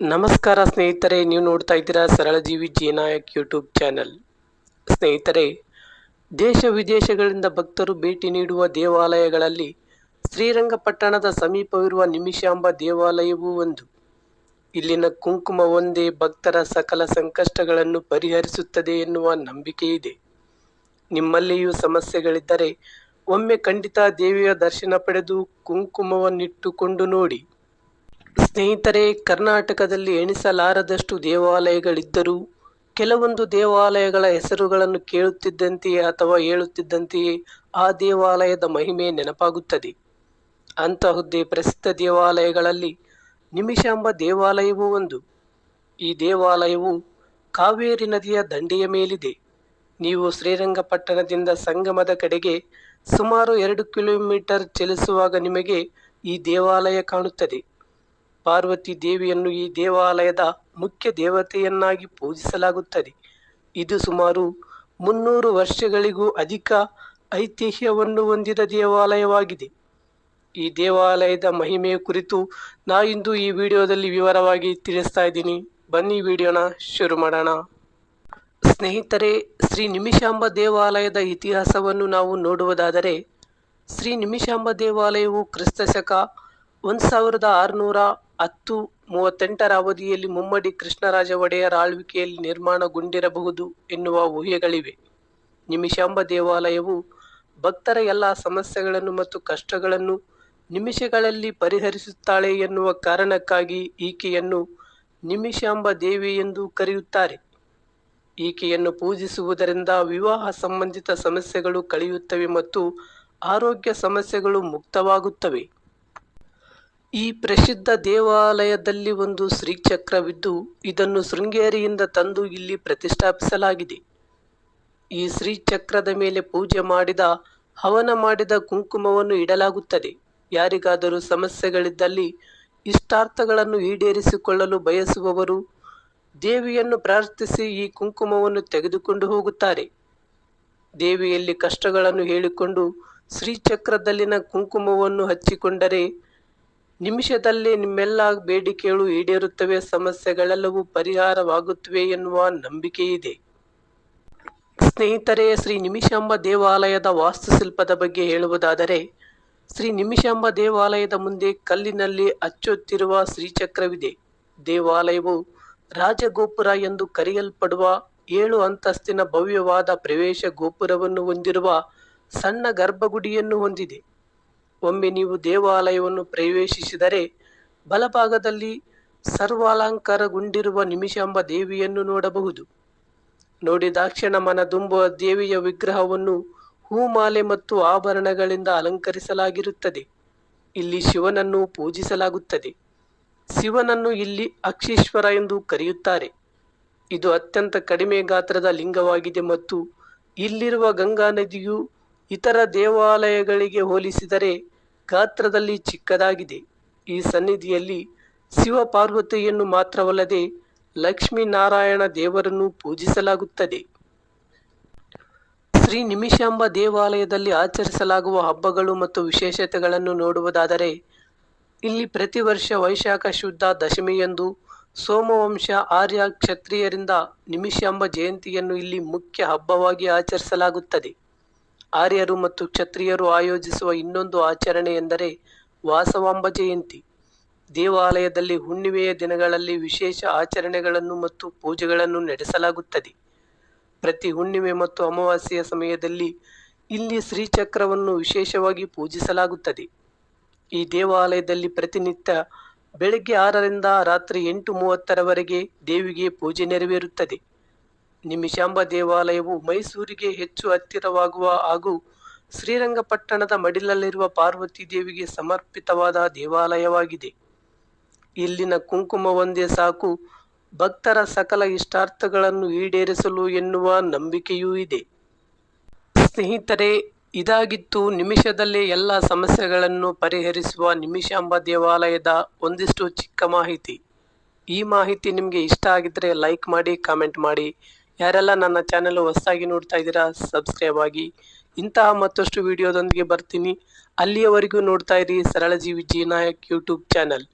ನಮಸ್ಕಾರ ಸ್ನೇಹಿತರೆ, ನೀವು ನೋಡ್ತಾ ಇದ್ದೀರಾ ಸರಳಜೀವಿ ಜೀನಾಯಕ್ ಯೂಟ್ಯೂಬ್ ಚಾನಲ್. ಸ್ನೇಹಿತರೆ, ದೇಶ ವಿದೇಶಗಳಿಂದ ಭಕ್ತರು ಭೇಟಿ ನೀಡುವ ದೇವಾಲಯಗಳಲ್ಲಿ ಶ್ರೀರಂಗಪಟ್ಟಣದ ಸಮೀಪವಿರುವ ನಿಮಿಷಾಂಬ ದೇವಾಲಯವೂ ಒಂದು. ಇಲ್ಲಿನ ಕುಂಕುಮ ಒಂದೇ ಭಕ್ತರ ಸಕಲ ಸಂಕಷ್ಟಗಳನ್ನು ಪರಿಹರಿಸುತ್ತದೆ ಎನ್ನುವ ನಂಬಿಕೆ ಇದೆ ನಿಮ್ಮಲ್ಲಿಯೂ ಸಮಸ್ಯೆಗಳಿದ್ದರೆ, ಒಮ್ಮೆ ಖಂಡಿತ ದೇವಿಯ ದರ್ಶನ ಪಡೆದು ಕುಂಕುಮವನ್ನಿಟ್ಟುಕೊಂಡು ನೋಡಿ. ಸ್ನೇಹಿತರೆ, ಕರ್ನಾಟಕದಲ್ಲಿ ಎಣಿಸಲಾರದಷ್ಟು ದೇವಾಲಯಗಳಿದ್ದರೂ, ಕೆಲವೊಂದು ದೇವಾಲಯಗಳ ಹೆಸರುಗಳನ್ನು ಕೇಳುತ್ತಿದ್ದಂತೆಯೇ ಅಥವಾ ಹೇಳುತ್ತಿದ್ದಂತೆಯೇ ಆ ದೇವಾಲಯದ ಮಹಿಮೆ ನೆನಪಾಗುತ್ತದೆ. ಅಂತಹುದೇ ಪ್ರಸಿದ್ಧ ದೇವಾಲಯಗಳಲ್ಲಿ ನಿಮಿಷಾಂಬ ದೇವಾಲಯವೂ ಒಂದು. ಈ ದೇವಾಲಯವು ಕಾವೇರಿ ನದಿಯ ದಂಡೆಯ ಮೇಲಿದೆ. ನೀವು ಶ್ರೀರಂಗಪಟ್ಟಣದಿಂದ ಸಂಗಮದ ಕಡೆಗೆ ಸುಮಾರು ಎರಡು ಕಿಲೋಮೀಟರ್ ಚಲಿಸುವಾಗ ನಿಮಗೆ ಈ ದೇವಾಲಯ ಕಾಣುತ್ತದೆ. ಪಾರ್ವತಿ ದೇವಿಯನ್ನು ಈ ದೇವಾಲಯದ ಮುಖ್ಯ ದೇವತೆಯನ್ನಾಗಿ ಪೂಜಿಸಲಾಗುತ್ತದೆ. ಇದು ಸುಮಾರು ಮುನ್ನೂರು ವರ್ಷಗಳಿಗೂ ಅಧಿಕ ಐತಿಹ್ಯವನ್ನು ಹೊಂದಿದ ದೇವಾಲಯವಾಗಿದೆ. ಈ ದೇವಾಲಯದ ಮಹಿಮೆಯ ಕುರಿತು ನಾ ಇಂದು ಈ ವಿಡಿಯೋದಲ್ಲಿ ವಿವರವಾಗಿ ತಿಳಿಸ್ತಾ ಇದ್ದೀನಿ. ಬನ್ನಿ ವಿಡಿಯೋನ ಶುರು ಮಾಡೋಣ. ಸ್ನೇಹಿತರೆ, ಶ್ರೀ ನಿಮಿಷಾಂಬ ದೇವಾಲಯದ ಇತಿಹಾಸವನ್ನು ನಾವು ನೋಡುವುದಾದರೆ, ಶ್ರೀ ನಿಮಿಷಾಂಬ ದೇವಾಲಯವು ಕ್ರಿಸ್ತಶಕ ಒಂದು ಸಾವಿರದ ಆರುನೂರ ಹತ್ತು ಮೂವತ್ತೆಂಟರ ಅವಧಿಯಲ್ಲಿ ಮುಮ್ಮಡಿ ಕೃಷ್ಣರಾಜ ಒಡೆಯರ ಆಳ್ವಿಕೆಯಲ್ಲಿ ನಿರ್ಮಾಣಗೊಂಡಿರಬಹುದು ಎನ್ನುವ ಊಹೆಗಳಿವೆ. ನಿಮಿಷಾಂಬ ದೇವಾಲಯವು ಭಕ್ತರ ಎಲ್ಲ ಸಮಸ್ಯೆಗಳನ್ನು ಮತ್ತು ಕಷ್ಟಗಳನ್ನು ನಿಮಿಷಗಳಲ್ಲಿ ಪರಿಹರಿಸುತ್ತಾಳೆ ಎನ್ನುವ ಕಾರಣಕ್ಕಾಗಿ ಈಕೆಯನ್ನು ನಿಮಿಷಾಂಬ ದೇವಿ ಎಂದು ಕರೆಯುತ್ತಾರೆ. ಈಕೆಯನ್ನು ಪೂಜಿಸುವುದರಿಂದ ವಿವಾಹ ಸಂಬಂಧಿತ ಸಮಸ್ಯೆಗಳು ಕಳೆಯುತ್ತವೆ ಮತ್ತು ಆರೋಗ್ಯ ಸಮಸ್ಯೆಗಳು ಮುಕ್ತವಾಗುತ್ತವೆ. ಈ ಪ್ರಸಿದ್ಧ ದೇವಾಲಯದಲ್ಲಿ ಒಂದು ಶ್ರೀಚಕ್ರವಿದ್ದು, ಇದನ್ನು ಶೃಂಗೇರಿಯಿಂದ ತಂದು ಇಲ್ಲಿ ಪ್ರತಿಷ್ಠಾಪಿಸಲಾಗಿದೆ. ಈ ಶ್ರೀಚಕ್ರದ ಮೇಲೆ ಪೂಜೆ ಮಾಡಿದ, ಹವನ ಮಾಡಿದ ಕುಂಕುಮವನ್ನು ಇಡಲಾಗುತ್ತದೆ. ಯಾರಿಗಾದರೂ ಸಮಸ್ಯೆಗಳಿದ್ದಲ್ಲಿ ಇಷ್ಟಾರ್ಥಗಳನ್ನು ಈಡೇರಿಸಿಕೊಳ್ಳಲು ಬಯಸುವವರು, ದೇವಿಯನ್ನು ಪ್ರಾರ್ಥಿಸಿ ಈ ಕುಂಕುಮವನ್ನು ತೆಗೆದುಕೊಂಡು ಹೋಗುತ್ತಾರೆ. ದೇವಿಯಲ್ಲಿ ಕಷ್ಟಗಳನ್ನು ಹೇಳಿಕೊಂಡು ಶ್ರೀಚಕ್ರದಲ್ಲಿನ ಕುಂಕುಮವನ್ನು ಹಚ್ಚಿಕೊಂಡರೆ ನಿಮಿಷದಲ್ಲೇ ನಿಮ್ಮೆಲ್ಲ ಬೇಡಿಕೆಗಳು ಈಡೇರುತ್ತವೆ, ಸಮಸ್ಯೆಗಳೆಲ್ಲವೂ ಪರಿಹಾರವಾಗುತ್ತವೆ ಎನ್ನುವ ನಂಬಿಕೆ ಇದೆ ಸ್ನೇಹಿತರೆ, ಶ್ರೀ ನಿಮಿಷಾಂಬ ದೇವಾಲಯದ ವಾಸ್ತುಶಿಲ್ಪದ ಬಗ್ಗೆ ಹೇಳುವುದಾದರೆ, ಶ್ರೀ ನಿಮಿಷಾಂಬ ದೇವಾಲಯದ ಮುಂದೆ ಕಲ್ಲಿನಲ್ಲಿ ಅಚ್ಚೊತ್ತಿರುವ ಶ್ರೀಚಕ್ರವಿದೆ. ದೇವಾಲಯವು ರಾಜಗೋಪುರ ಎಂದು ಕರೆಯಲ್ಪಡುವ ಏಳು ಅಂತಸ್ತಿನ ಭವ್ಯವಾದ ಪ್ರವೇಶ ಗೋಪುರವನ್ನು ಹೊಂದಿರುವ ಸಣ್ಣ ಗರ್ಭಗುಡಿಯನ್ನು ಹೊಂದಿದೆ. ಒಮ್ಮೆ ನೀವು ದೇವಾಲಯವನ್ನು ಪ್ರವೇಶಿಸಿದರೆ ಬಲಭಾಗದಲ್ಲಿ ಸರ್ವಾಲಂಕಾರಗೊಂಡಿರುವ ನಿಮಿಷಾಂಬ ದೇವಿಯನ್ನು ನೋಡಬಹುದು. ನೋಡಿದಾಕ್ಷಣ ಮನದುಂಬುವ ದೇವಿಯ ವಿಗ್ರಹವನ್ನು ಹೂಮಾಲೆ ಮತ್ತು ಆಭರಣಗಳಿಂದ ಅಲಂಕರಿಸಲಾಗಿರುತ್ತದೆ. ಇಲ್ಲಿ ಶಿವನನ್ನು ಪೂಜಿಸಲಾಗುತ್ತದೆ. ಶಿವನನ್ನು ಇಲ್ಲಿ ಅಕ್ಷೀಶ್ವರ ಎಂದು ಕರೆಯುತ್ತಾರೆ. ಇದು ಅತ್ಯಂತ ಕಡಿಮೆ ಗಾತ್ರದ ಲಿಂಗವಾಗಿದೆ ಮತ್ತು ಇಲ್ಲಿರುವ ಗಂಗಾ ನದಿಯು ಇತರ ದೇವಾಲಯಗಳಿಗೆ ಹೋಲಿಸಿದರೆ ಗಾತ್ರದಲ್ಲಿ ಚಿಕ್ಕದಾಗಿದೆ. ಈ ಸನ್ನಿಧಿಯಲ್ಲಿ ಶಿವ ಪಾರ್ವತಿಯನ್ನು ಮಾತ್ರವಲ್ಲದೆ ಲಕ್ಷ್ಮೀನಾರಾಯಣ ದೇವರನ್ನು ಪೂಜಿಸಲಾಗುತ್ತದೆ. ಶ್ರೀ ನಿಮಿಷಾಂಬ ದೇವಾಲಯದಲ್ಲಿ ಆಚರಿಸಲಾಗುವ ಹಬ್ಬಗಳು ಮತ್ತು ವಿಶೇಷತೆಗಳನ್ನು ನೋಡುವುದಾದರೆ, ಇಲ್ಲಿ ಪ್ರತಿ ವರ್ಷ ವೈಶಾಖ ಶುದ್ಧ ದಶಮಿಯಂದು ಸೋಮವಂಶ ಆರ್ಯ ಕ್ಷತ್ರಿಯರಿಂದ ನಿಮಿಷಾಂಬ ಜಯಂತಿಯನ್ನು ಇಲ್ಲಿ ಮುಖ್ಯ ಹಬ್ಬವಾಗಿ ಆಚರಿಸಲಾಗುತ್ತದೆ. ಆರ್ಯರು ಮತ್ತು ಕ್ಷತ್ರಿಯರು ಆಯೋಜಿಸುವ ಇನ್ನೊಂದು ಆಚರಣೆ ಎಂದರೆ ವಾಸವಾಂಬ ಜಯಂತಿ. ದೇವಾಲಯದಲ್ಲಿ ಹುಣ್ಣಿಮೆಯ ದಿನಗಳಲ್ಲಿ ವಿಶೇಷ ಆಚರಣೆಗಳನ್ನು ಮತ್ತು ಪೂಜೆಗಳನ್ನು ನಡೆಸಲಾಗುತ್ತದೆ. ಪ್ರತಿ ಹುಣ್ಣಿಮೆ ಮತ್ತು ಅಮಾವಾಸ್ಯೆಯ ಸಮಯದಲ್ಲಿ ಇಲ್ಲಿ ಶ್ರೀಚಕ್ರವನ್ನು ವಿಶೇಷವಾಗಿ ಪೂಜಿಸಲಾಗುತ್ತದೆ. ಈ ದೇವಾಲಯದಲ್ಲಿ ಪ್ರತಿನಿತ್ಯ ಬೆಳಗ್ಗೆ ಆರರಿಂದ ರಾತ್ರಿ ಎಂಟು ಮೂವತ್ತರವರೆಗೆ ದೇವಿಗೆ ಪೂಜೆ ನೆರವೇರುತ್ತದೆ. ನಿಮಿಷಾಂಬ ದೇವಾಲಯವು ಮೈಸೂರಿಗೆ ಹೆಚ್ಚು ಹತ್ತಿರವಾಗುವ ಹಾಗೂ ಶ್ರೀರಂಗಪಟ್ಟಣದ ಮಡಿಲಲ್ಲಿರುವ ಪಾರ್ವತಿ ದೇವಿಗೆ ಸಮರ್ಪಿತವಾದ ದೇವಾಲಯವಾಗಿದೆ. ಇಲ್ಲಿನ ಕುಂಕುಮ ಒಂದೇ ಸಾಕು. ಭಕ್ತರ ಸಕಲ ಇಷ್ಟಾರ್ಥಗಳನ್ನು ಈಡೇರಿಸಲು ಎನ್ನುವ ನಂಬಿಕೆಯೂ ಇದೆ. ಸ್ನೇಹಿತರೆ, ಇದಾಗಿತ್ತು ನಿಮಿಷದಲ್ಲೇ ಎಲ್ಲ ಸಮಸ್ಯೆಗಳನ್ನು ಪರಿಹರಿಸುವ ನಿಮಿಷಾಂಬ ದೇವಾಲಯದ ಒಂದಿಷ್ಟು ಚಿಕ್ಕ ಮಾಹಿತಿ. ಈ ಮಾಹಿತಿ ನಿಮಗೆ ಇಷ್ಟ ಆಗಿದ್ದರೆ ಲೈಕ್ ಮಾಡಿ, ಕಾಮೆಂಟ್ ಮಾಡಿ. ಯಾರೆಲ್ಲ ನನ್ನ ಚಾನೆಲ್ ಹೊಸದಾಗಿ ನೋಡ್ತಾ ಇದ್ದೀರಾ ಸಬ್ಸ್ಕ್ರೈಬ್ ಆಗಿ. ಇಂತಹ ಮತ್ತಷ್ಟು ವಿಡಿಯೋದೊಂದಿಗೆ ಬರ್ತೀನಿ. ಅಲ್ಲಿಯವರೆಗೂ ನೋಡ್ತಾ ಇರಿ ಸರಳ ಜೀವಿ ನಾಯಕ್ ಯೂಟ್ಯೂಬ್ ಚಾನಲ್